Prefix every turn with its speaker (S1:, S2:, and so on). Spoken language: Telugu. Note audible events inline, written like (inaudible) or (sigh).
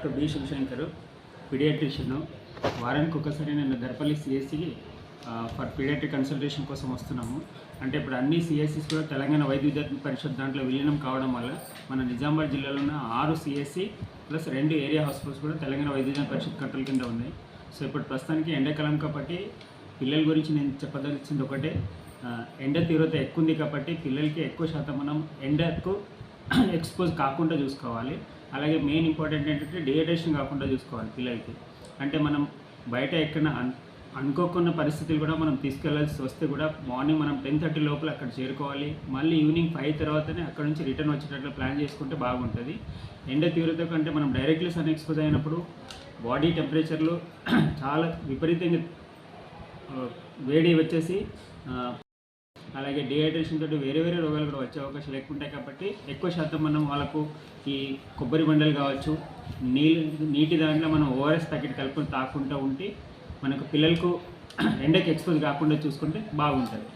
S1: Doctor B Shivshankar paediatrician. వారానికి ఒకసారి నేను దర్పల్లి సిఎస్సికి ఫర్ పీడియాట్రిక్ కన్సల్టేషన్ కోసం వస్తున్నాము. అంటే ఇప్పుడు అన్ని సిఎస్సిస్ కూడా తెలంగాణ వైద్య విద్యార్థి పరిషత్ దాంట్లో విలీనం కావడం వల్ల మన నిజామాబాద్ జిల్లాలో ఉన్న ఆరు సిఎస్సి ప్లస్ రెండు ఏరియా హాస్పిటల్స్ కూడా తెలంగాణ వైద్య విద్యా పరిషత్ కంట్రోల్ కింద ఉన్నాయి. సో ఇప్పుడు ప్రస్తుతానికి ఎండాకాలం కాబట్టి పిల్లల గురించి నేను చెప్పదలిచింది ఒకటే. ఎండ తీవ్రత ఎక్కువ ఉంది కాబట్టి పిల్లలకి ఎక్కువ శాతం మనం ఎండకు (clears throat) ఎక్స్పోజ్ కాకుండా చూసుకోవాలి. అలాగే మెయిన్ ఇంపార్టెంట్ ఏంటంటే డిహైడ్రేషన్ కాకుండా చూసుకోవాలి పిల్లలకి. అంటే మనం బయట ఎక్కడ అనుకోకున్న పరిస్థితులు కూడా మనం తీసుకెళ్ళాల్సి వస్తే కూడా మార్నింగ్ మనం టెన్ థర్టీ లోపల అక్కడ చేరుకోవాలి. మళ్ళీ ఈవినింగ్ ఫైవ్ తర్వాతనే అక్కడ నుంచి రిటర్న్ వచ్చేటట్లు ప్లాన్ చేసుకుంటే బాగుంటుంది. ఎండ తీవ్రత కంటే మనం డైరెక్ట్లీ సన్ ఎక్స్పోజ్ అయినప్పుడు బాడీ టెంపరేచర్లు (clears throat) చాలా విపరీతంగా వేడి వచ్చేసి అలాగే డిహైడ్రేషన్ తోటి వేరే వేరే రోగాలు కూడా వచ్చే అవకాశాలు ఎక్కువ ఉంటాయి కాబట్టి ఎక్కువ శాతం మనం వాళ్ళకు ఈ కొబ్బరి బండలు కావచ్చు నీళ్ళు నీటి దాంట్లో మనం ఓఆర్ఎస్ ప్యాకెట్ కలుపుకొని తాకుంటూ ఉంటే మనకు పిల్లలకు (clears throat) ఎండకు ఎక్స్పోజ్ కాకుండా చూసుకుంటే బాగుంటుంది.